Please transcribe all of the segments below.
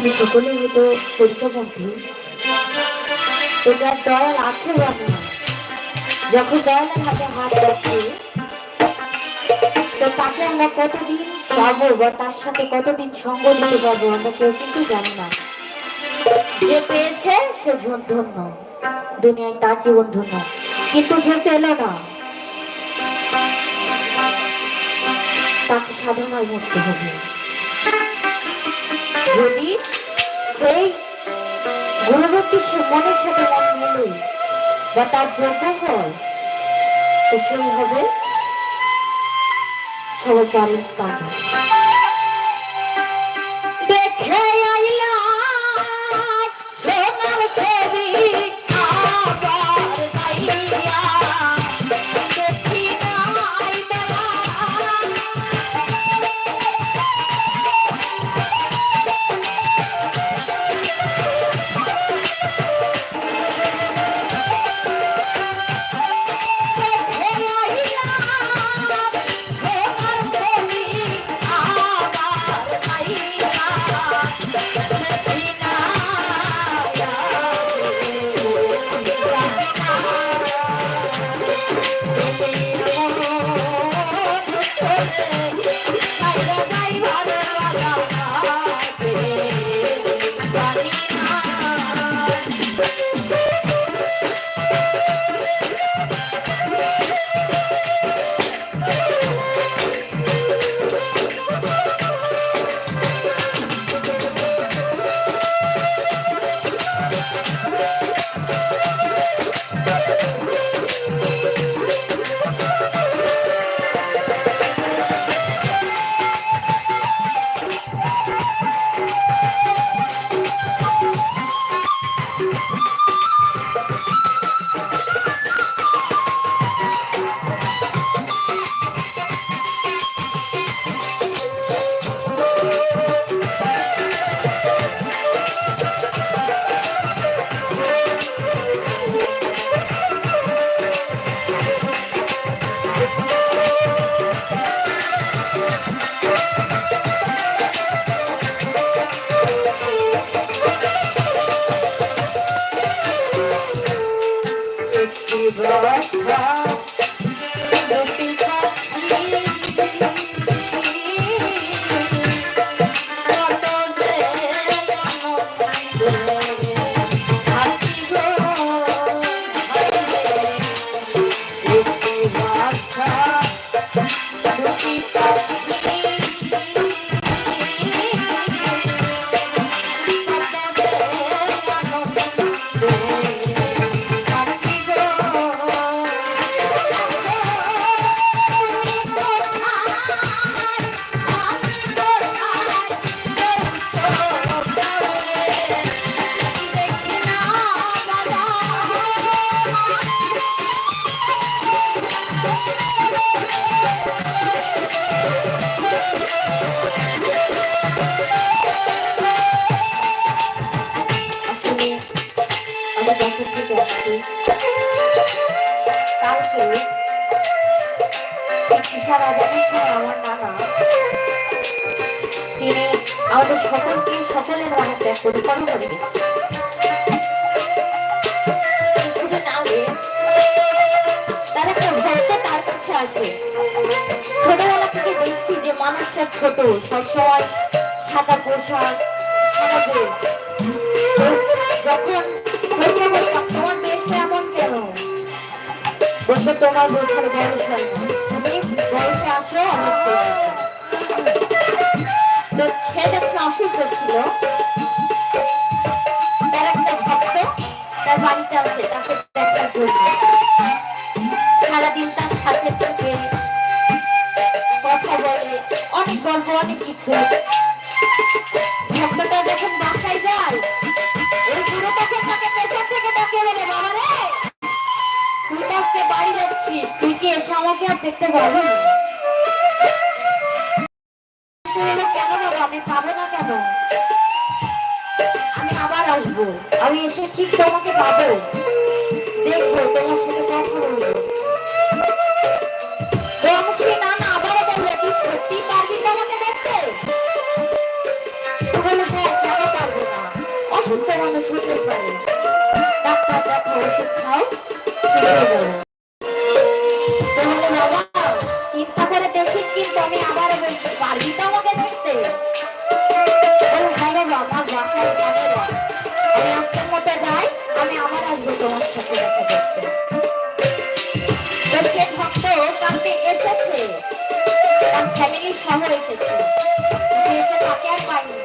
এখানে সকলেই হয়তো পরীক্ষামুখী যার দয়াল আছে বা যখন দয়ালের হাতে হাত রাখি, তো তাকে আমরা কতদিন পাবো বা তার সাথে কতদিন সঙ্গ দিতে পারব আমরা কেউ কিন্তু জানি না। যে পেয়েছে, সে জন- ধন্য দুনিয়ায় তার জীবন ধন্য কিন্তু যে পেল না, তাকে সাধনায় মরতে হবে। যদি সেই গুরুভক্তি সে মনের সাথে মন মিলুই বা তার যোগ্য হয়, তো সেই হবে সবাই পারেন আমার নানা। তিনি আমাদের সকলকে সকলের আগে তার একটা ভক্ত তার কাছে আসে। ছোটবেলা থেকে দেখছি যে মানুষটা ছোট, সবসময় সাদা পোশাক, সাদা যখন বলতো তোমার বোঝার বয়স হয় তুমি বয়সে আসো আমার তো সে যখন অসুস্থ ছিল তার একটা ভক্ত তার বাড়িতে আসে, তাকে সারাদিন তার সাথে থেকে, কথা বলে, অনেক গল্প, অনেক কিছু। ভক্তটা যখন আর দেখতে পাবো। কেন হলো আমি পাবো না কেন? আমি আবার আসব। আমি এসে ঠিক তোমাকে পাবো। দেখব, তোমার সাথে কথা বলব। অসুস্থ মানুষ হতে পারে। ডাক্তার দেখো ওষুধ খাও বলছিস কিন্তু আমি আবার বলছি, পারবি তো আমাকে দেখতে? মতো যাই, আমি আবার আসব তোমার সাথে দেখা এসেছে। তার ফ্যামিলি সহ এসেছে। এসে তাকে আর পাইনি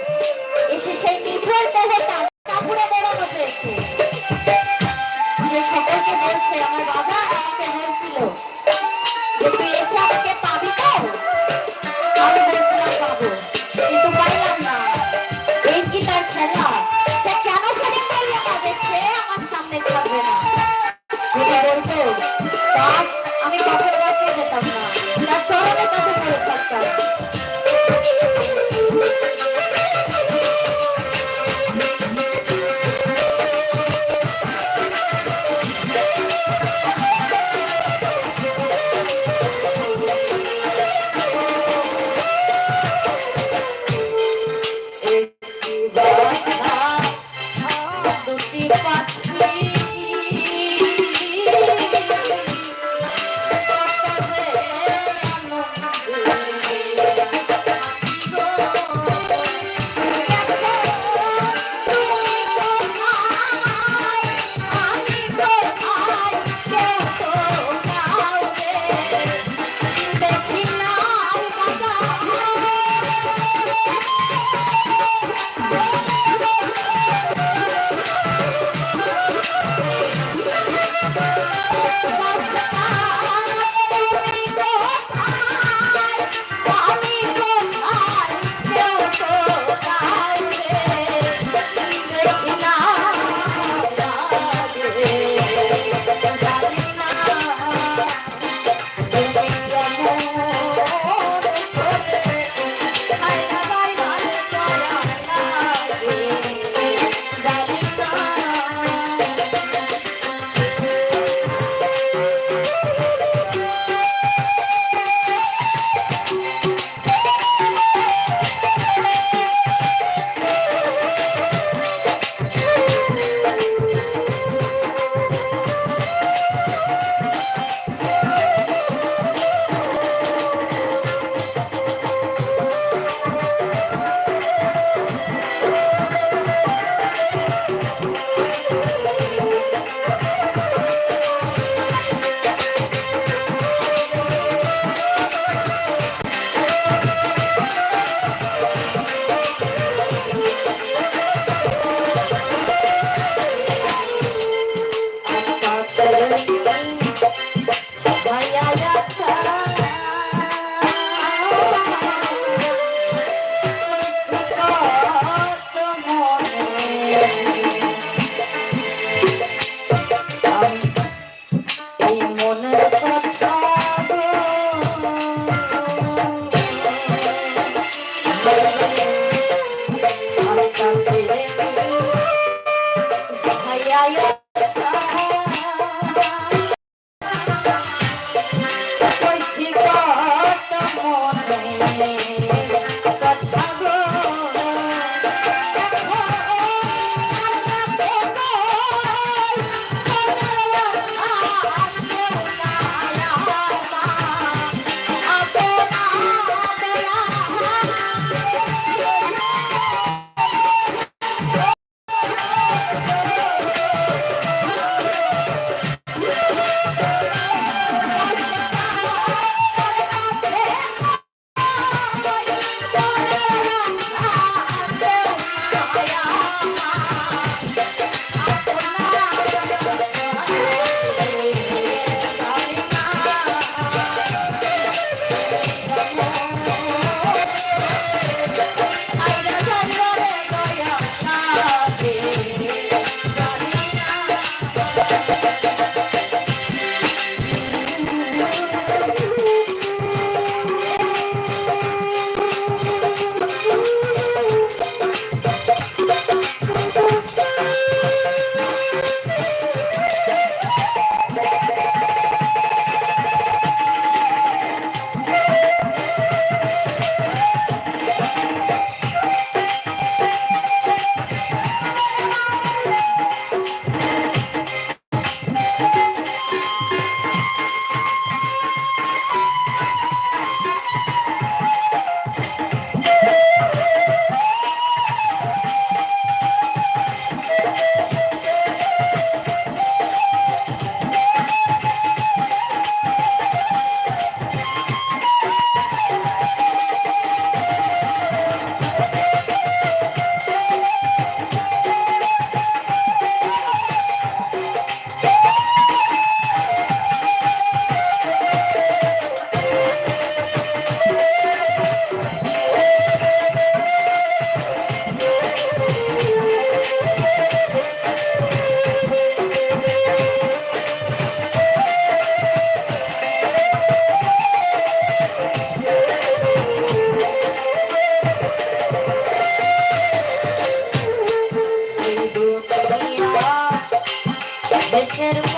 घर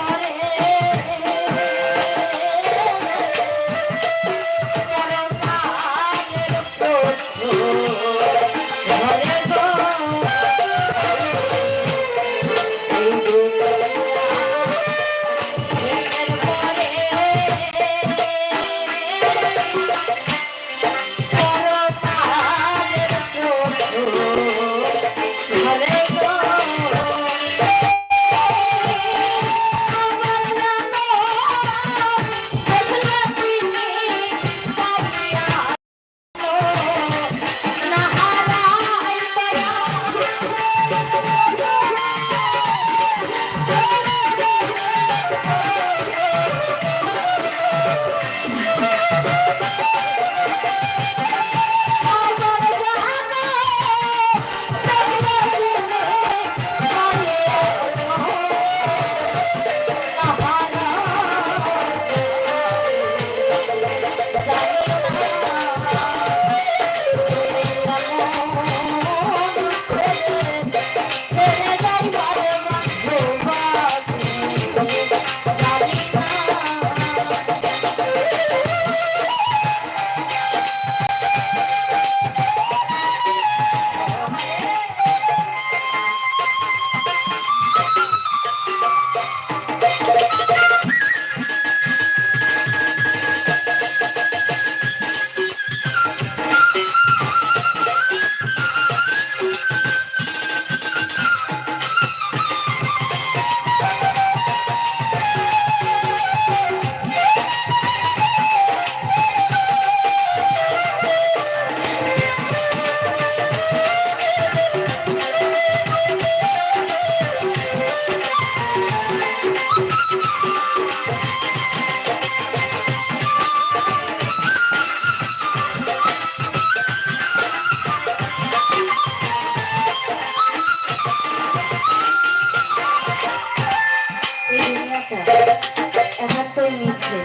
একাত্তর মিথ্যে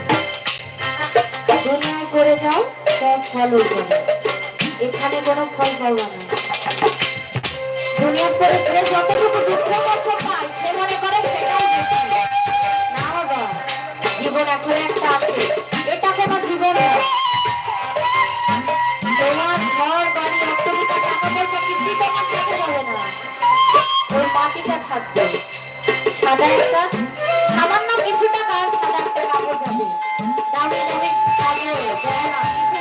দুনিয়ায় করে যাও সব ফলও পাবে এখানে কোনো ফল পাবা না। দুনিয়ার পরে যে যতটুকু দুঃখ কষ্ট পায়, সে মনে করে সেটাই বেশি। না বাবা, জীবন এখন একটা আছে। এটা কোনো জীবন না। সাদা একটা, সামান্য কিছু টাকা সাদা কাপড় গয়না কিছুই যাবে না